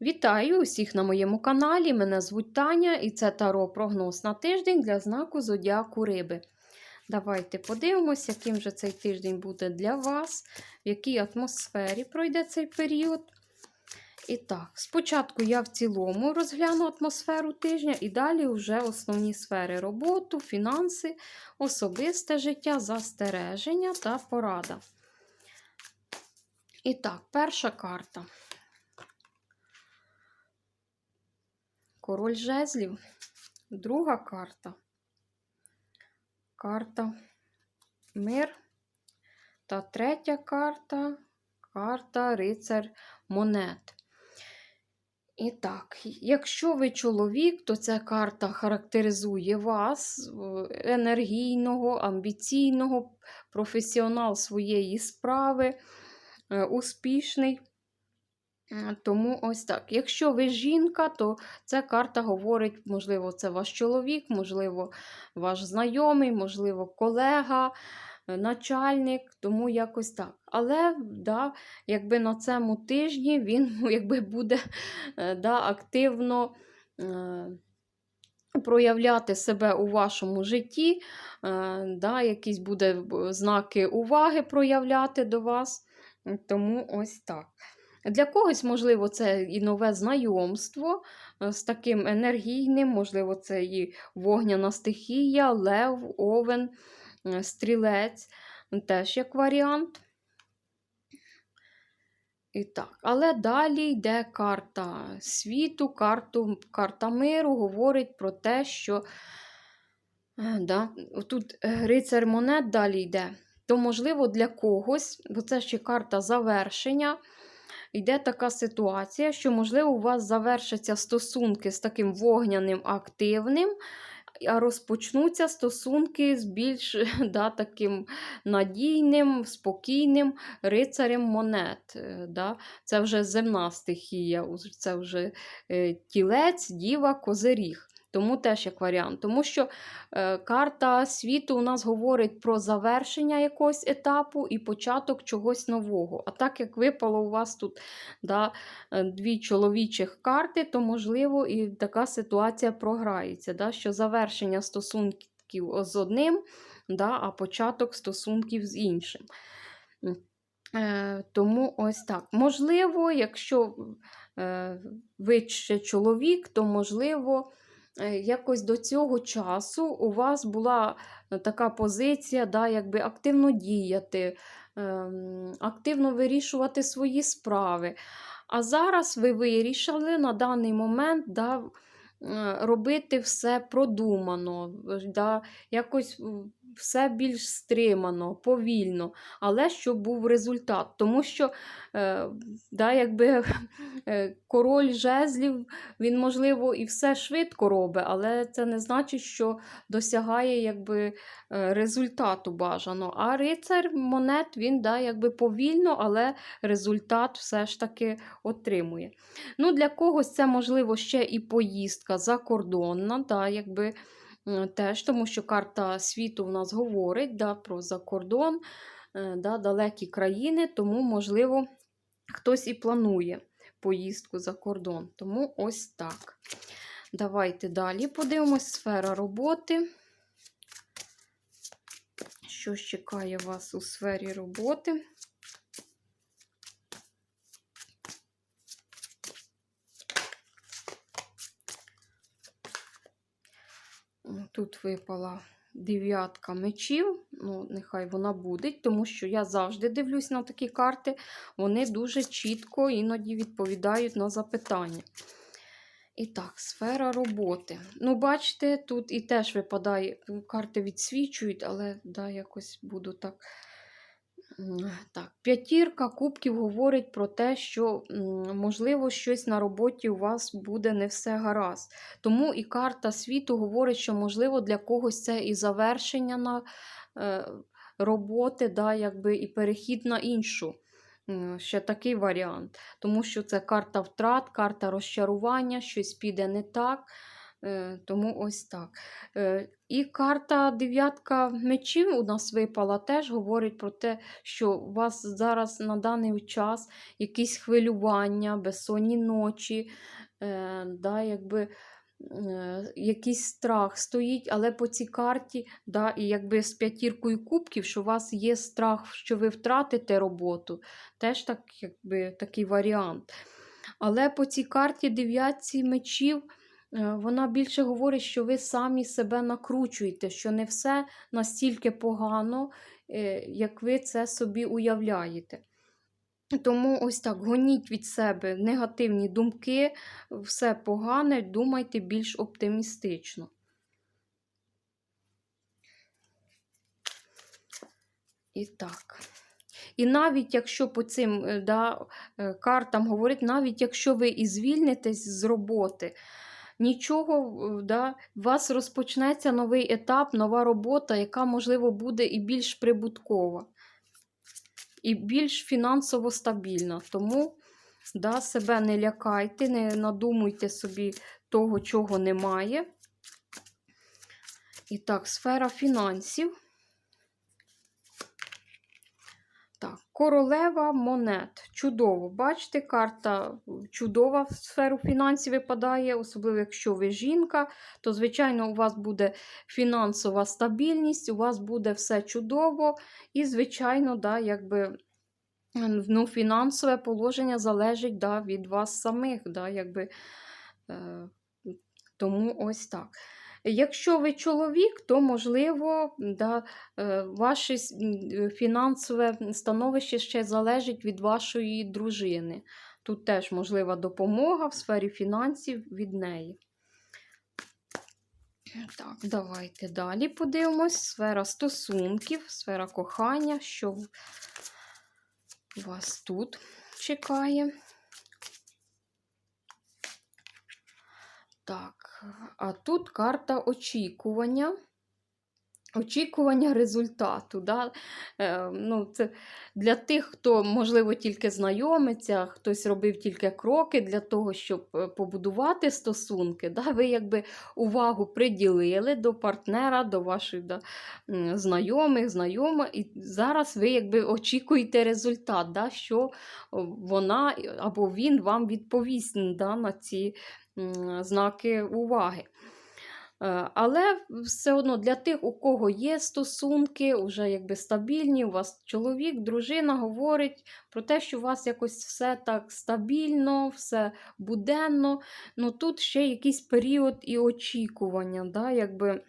Вітаю усіх на моєму каналі. Мене звуть Таня і це Таро прогноз на тиждень для знаку Зодіаку Риби. Давайте подивимося, яким же цей тиждень буде для вас, в якій атмосфері пройде цей період. І так, спочатку я в цілому розгляну атмосферу тижня і далі вже основні сфери роботу, фінанси, особисте життя, застереження та порада. І так, перша карта. Король жезлів. Друга карта. Карта мир. Та третя карта карта рицар монет. І так, якщо ви чоловік, то ця карта характеризує вас, енергійного, амбіційного, професіонал своєї справи, е, успішний. Тому ось так. Якщо ви жінка, то ця карта говорить, можливо, це ваш чоловік, можливо, ваш знайомий, можливо, колега, е, начальник, тому якось так. Але да, якби на цьому тижні він якби буде е, да, активно е, проявляти себе у вашому житті, да, якісь буде знаки уваги проявляти до вас. Тому ось так. Для когось, можливо, це і нове знайомство е, з таким енергійним, можливо, це і вогняна стихія, лев, овен, е, стрілець, теж як варіант. І так, але далі йде карта світу, карту, карта миру говорить про те, що е, да, тут рицар монет далі йде. То, можливо, для когось, бо це ще карта завершення, йде така ситуація, що, можливо, у вас завершаться стосунки з таким вогняним активним, а розпочнуться стосунки з більш да, таким надійним, спокійним рицарем монет. е, Да? Це вже земна стихія, це вже е, тілець, діва, козиріг. Тому теж як варіант. Тому що е, карта світу у нас говорить про завершення якогось етапу і початок чогось нового. А так як випало у вас тут да, е, дві чоловічих карти, то можливо і така ситуація програється, да, що завершення стосунків з одним, да, а початок стосунків з іншим. Е, тому ось так. Можливо, якщо е, ви ще чоловік, то можливо. Е, Якось до цього часу у вас була е, така позиція, да, якби активно діяти, ем, активно вирішувати свої справи. А зараз ви вирішили на даний момент да, е, робити все продумано, да, якось все більш стримано, повільно, але щоб був результат. Тому що е, да, якби, е, король жезлів, він, можливо, і все швидко робить, але це не значить, що досягає якби, е, результату бажано. А рицар монет він да, якби повільно, але результат все ж таки отримує. Ну, Для когось це, можливо, ще і поїздка закордонна, да, якби, теж, тому що карта світу в нас говорить да, про закордон, е, да, далекі країни, тому, можливо, хтось і планує поїздку за кордон. Тому ось так. Давайте далі подивимось сфера роботи. Що ж чекає вас у сфері роботи? Тут випала дев'ятка мечів. Ну, нехай вона буде, тому що я завжди дивлюсь на такі карти. Вони дуже чітко іноді відповідають на запитання. І так, сфера роботи. Ну, бачите, тут і теж випадає, карти відсвічують, але да, якось буду так. Так, п'ятірка кубків говорить про те, що можливо щось на роботі у вас буде не все гаразд. Тому і карта світу говорить, що можливо для когось це і завершення на е, роботи, да, якби і перехід на іншу. Ще такий варіант. Тому що це карта втрат, карта розчарування, щось піде не так. Е, Тому ось так. Е, І карта дев'ятка мечів у нас випала, теж говорить про те, що у вас зараз на даний час якісь хвилювання, безсонні ночі, е, да, якби, якийсь страх стоїть, але по цій карті, да, і якби з п'ятіркою кубків, що у вас є страх, що ви втратите роботу, теж так, якби, такий варіант. Але по цій карті дев'ятці мечів. Е, Вона більше говорить, що ви самі себе накручуєте, що не все настільки погано, е, як ви це собі уявляєте. Тому ось так, гоніть від себе негативні думки, все погане, думайте більш оптимістично. І так. І навіть якщо по цим е, да, картам говорить, навіть якщо ви і звільнитесь з роботи, нічого, да, у вас розпочнеться новий етап, нова робота, яка, можливо, буде і більш прибуткова, і більш фінансово стабільна. Тому да, себе не лякайте, не надумуйте собі того, чого немає. І так, сфера фінансів. Так, королева монет. Чудово. Бачите, карта чудова в сферу фінансів випадає, особливо якщо ви жінка, то, звичайно, у вас буде фінансова стабільність, у вас буде все чудово. І, звичайно, да, якби, ну, фінансове положення залежить да, від вас самих. Да, якби, е, тому ось так. Якщо ви чоловік, то можливо, да, е, ваше е, фінансове становище ще залежить від вашої дружини. Тут теж можлива допомога в сфері фінансів від неї. Так, давайте далі подивимось. Сфера стосунків, сфера кохання, що вас тут чекає. Так, а тут карта очікування. Очікування результату. Да? Е, ну, це для тих, хто, можливо, тільки знайомиться, хтось робив тільки кроки для того, щоб е, побудувати стосунки. Да? Ви якби увагу приділили до партнера, до ваших да, знайомих, знайомих, і зараз ви якби очікуєте результат, да? що вона або він вам відповість да, на ці знаки уваги. Е, Але все одно для тих, у кого є стосунки, вже якби стабільні, у вас чоловік, дружина говорить про те, що у вас якось все так стабільно, все буденно. Ну тут ще якийсь період і очікування. Да, якби.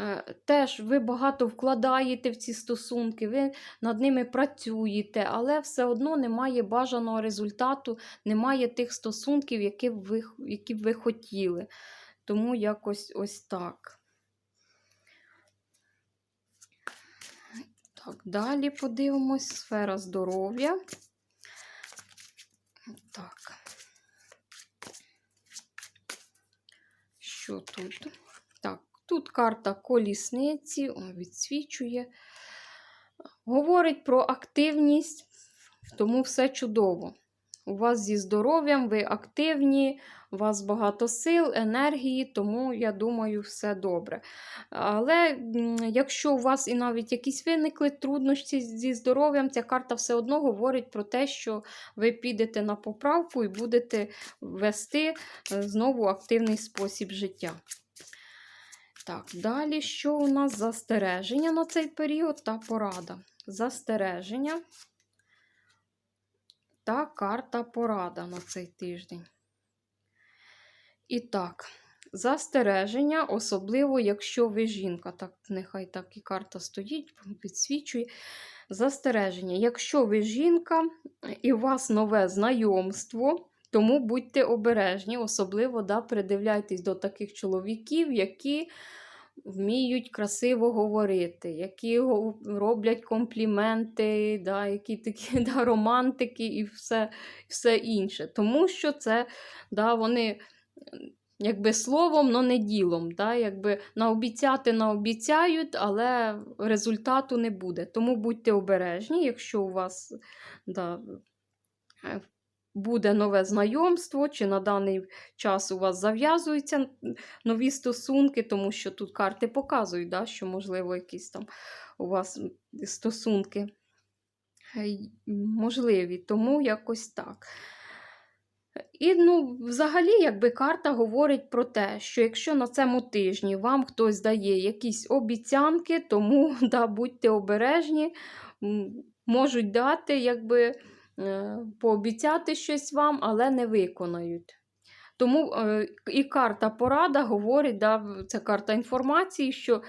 Е, Теж ви багато вкладаєте в ці стосунки, ви над ними працюєте, але все одно немає бажаного результату, немає тих стосунків, які б ви, які б ви хотіли. Тому якось ось так. Так, далі подивимось. Сфера здоров'я. Так. Що тут? Тут карта колісниці, відсвічує. Говорить про активність, тому все чудово. У вас зі здоров'ям, ви активні, у вас багато сил, енергії, тому я думаю, все добре. Але якщо у вас і навіть якісь виникли труднощі зі здоров'ям, ця карта все одно говорить про те, що ви підете на поправку і будете вести е, знову активний спосіб життя. Так, далі, що у нас застереження на цей період та порада. Застереження та карта порада на цей тиждень. І так, застереження, особливо, якщо ви жінка. Так, нехай так і карта стоїть, підсвічує. Застереження. Якщо ви жінка і у вас нове знайомство, тому будьте обережні, особливо да, придивляйтесь до таких чоловіків, які вміють красиво говорити, які роблять компліменти, да, які такі да, романтики і все, все інше. Тому що це да, вони якби словом, но не ділом. Да, якби наобіцяти наобіцяють, але результату не буде. Тому будьте обережні, якщо у вас да, буде нове знайомство, чи на даний час у вас зав'язуються нові стосунки, тому що тут карти показують, да, що, можливо, якісь там у вас стосунки е, можливі. Тому якось так. І ну, взагалі, якби карта говорить про те, що якщо на цьому тижні вам хтось дає якісь обіцянки, тому да, будьте обережні, можуть дати, якби пообіцяти щось вам, але не виконають. Тому е, і карта порада говорить, да, це карта інформації, що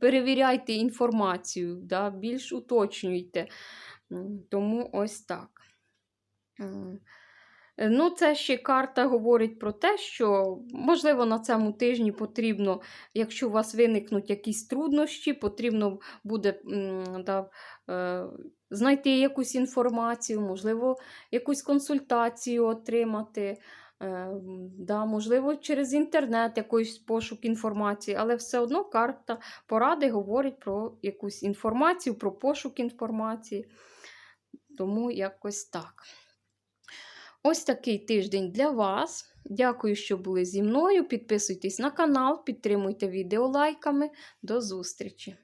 перевіряйте інформацію, да, більш уточнюйте. Тому ось так. Е, Ну, це ще карта говорить про те, що, можливо, на цьому тижні потрібно, якщо у вас виникнуть якісь труднощі, потрібно буде да, е, знайти якусь інформацію, можливо, якусь консультацію отримати. е, Да, можливо, через інтернет якийсь пошук інформації, але все одно карта поради говорить про якусь інформацію, про пошук інформації. Тому якось так. Ось такий тиждень для вас. Дякую, що були зі мною. Підписуйтесь на канал, підтримуйте відео лайками. До зустрічі!